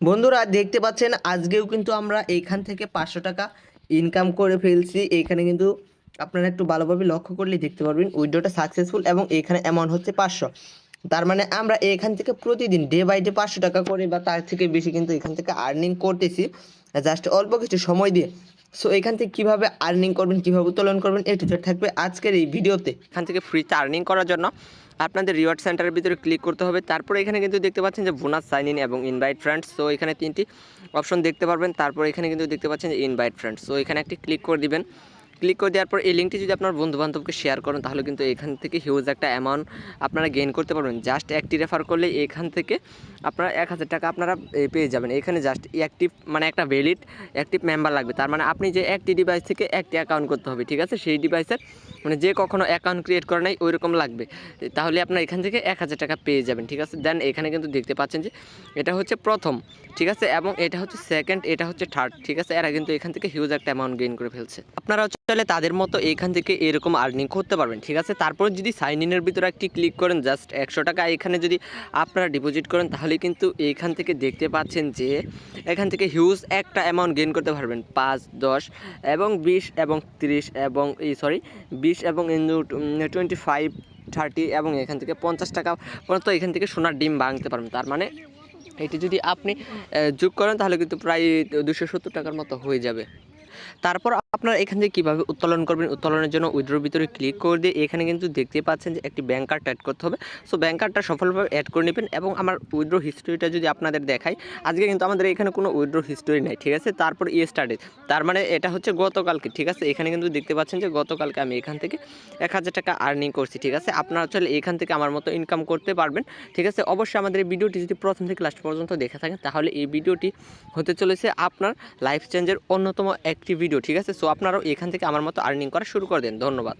বন্ধুরা, দেখতে পাচ্ছেন, আজকেও কিন্তু আমরা এইখান থেকে পাঁচশো টাকা ইনকাম করে ফেলছি। এখানে কিন্তু আপনারা একটু ভালোভাবে লক্ষ্য করলে দেখতে পারবেন, উইড্রোটা সাকসেসফুল এবং এখানে অ্যামাউন্ট হচ্ছে পাঁচশো। তার মানে আমরা এখান থেকে প্রতিদিন ডে বাই ডে পাঁচশো টাকা করে বা তার থেকে বেশি কিন্তু এখান থেকে আর্নিং করতেছি। জাস্ট অল্প কিছু সময় দিয়ে সো এখান থেকে কীভাবে আর্নিং করবেন, কীভাবে উত্তোলন করবেন এ টু জেড থাকবে আজকের এই ভিডিওতে এখান থেকে ফ্রিতে আর্নিং করার জন্য আপনাদের রিওয়ার্ড সেন্টারের ভিতরে ক্লিক করতে হবে। তারপরে এখানে কিন্তু দেখতে পাচ্ছেন যে বোনাস সাইন ইন এবং ইনভাইট ফ্রেন্ডস সো এখানে তিনটি অপশন দেখতে পারবেন। তারপর এখানে কিন্তু দেখতে পাচ্ছেন যে ইনভাইট ফ্রেন্ডস সো এখানে একটি ক্লিক করে দিবেন। ক্লিক করে দেওয়ার পর এই লিঙ্কটি যদি আপনার বন্ধু বান্ধবকে শেয়ার করেন, তাহলে কিন্তু এখান থেকে হিউজ একটা অ্যামাউন্ট আপনারা গেইন করতে পারবেন। জাস্ট একটি রেফার করলে এখান থেকে আপনারা এক হাজার টাকা আপনারা পেয়ে যাবেন। এখানে জাস্ট অ্যাক্টিভ মানে একটা ভ্যালিড অ্যাক্টিভ মেম্বার লাগবে। তার মানে আপনি যে একটি ডিভাইস থেকে একটি অ্যাকাউন্ট করতে হবে, ঠিক আছে? সেই ডিভাইসের মানে যে কখনো অ্যাকাউন্ট ক্রিয়েট করে নাই ওই রকম লাগবে তাহলে আপনার এখান থেকে এক হাজার টাকা পেয়ে যাবেন, ঠিক আছে? দেন এখানে কিন্তু দেখতে পাচ্ছেন যে এটা হচ্ছে প্রথম, ঠিক আছে? এবং এটা হচ্ছে সেকেন্ড এটা হচ্ছে থার্ড ঠিক আছে? এরা কিন্তু এখান থেকে হিউজ একটা অ্যামাউন্ট গেইন করে ফেলছে। আপনারা চাইলে তাদের মতো এখান থেকে এরকম আর্নিং করতে পারবেন, ঠিক আছে? তারপর যদি সাইন ইনের ভিতরে একটি ক্লিক করেন জাস্ট একশো টাকা। এখানে যদি আপনারা ডিপোজিট করেন, তাহলে কিন্তু এইখান থেকে দেখতে পাচ্ছেন যে এখান থেকে হিউজ একটা অ্যামাউন্ট গেইন করতে পারবেন। পাঁচ, দশ এবং বিশ এবং তিরিশ এবং এই সরি বিশ এবং টোয়েন্টি ফাইভ থার্টি এবং এখান থেকে পঞ্চাশ টাকা পর্যন্ত এখান থেকে সোনার ডিম ভাঙতে পারবেন। তার মানে এটি যদি আপনি যোগ করেন তাহলে কিন্তু প্রায় দুশো সত্তর টাকার মতো হয়ে যাবে। তারপর আপনারা এখান থেকে কীভাবে উত্তোলন করবেন, উত্তোলনের জন্য উইড্রোর ভিতরে ক্লিক করে দিয়ে এখানে কিন্তু দেখতে পাচ্ছেন যে একটি ব্যাঙ্ক কার্ড অ্যাড করতে হবে। সো ব্যাঙ্ক কার্ডটা সফলভাবে অ্যাড করে নেবেন এবং আমার উইড্রো হিস্ট্রিটা যদি আপনাদের দেখাই, আজকে কিন্তু আমাদের এখানে কোনো উইড্রো হিস্টোরি নাই, ঠিক আছে? তারপর ইয়ে স্টার্টে তার মানে এটা হচ্ছে গতকালকে, ঠিক আছে? এখানে কিন্তু দেখতে পাচ্ছেন যে গতকালকে আমি এখান থেকে এক হাজার টাকা আর্নিং করছি, ঠিক আছে? আপনারা চাইলে এখান থেকে আমার মতো ইনকাম করতে পারবেন, ঠিক আছে? অবশ্যই আমাদের এই ভিডিওটি যদি প্রথম থেকে লাস্ট পর্যন্ত দেখে থাকেন, তাহলে এই ভিডিওটি হতে চলেছে আপনার লাইফ চেঞ্জের অন্যতম একটি ভিডিও ঠিক আছে? সো আপনারাও এখান থেকে আমার মতো আর্নিং করা শুরু করে দেন। ধন্যবাদ।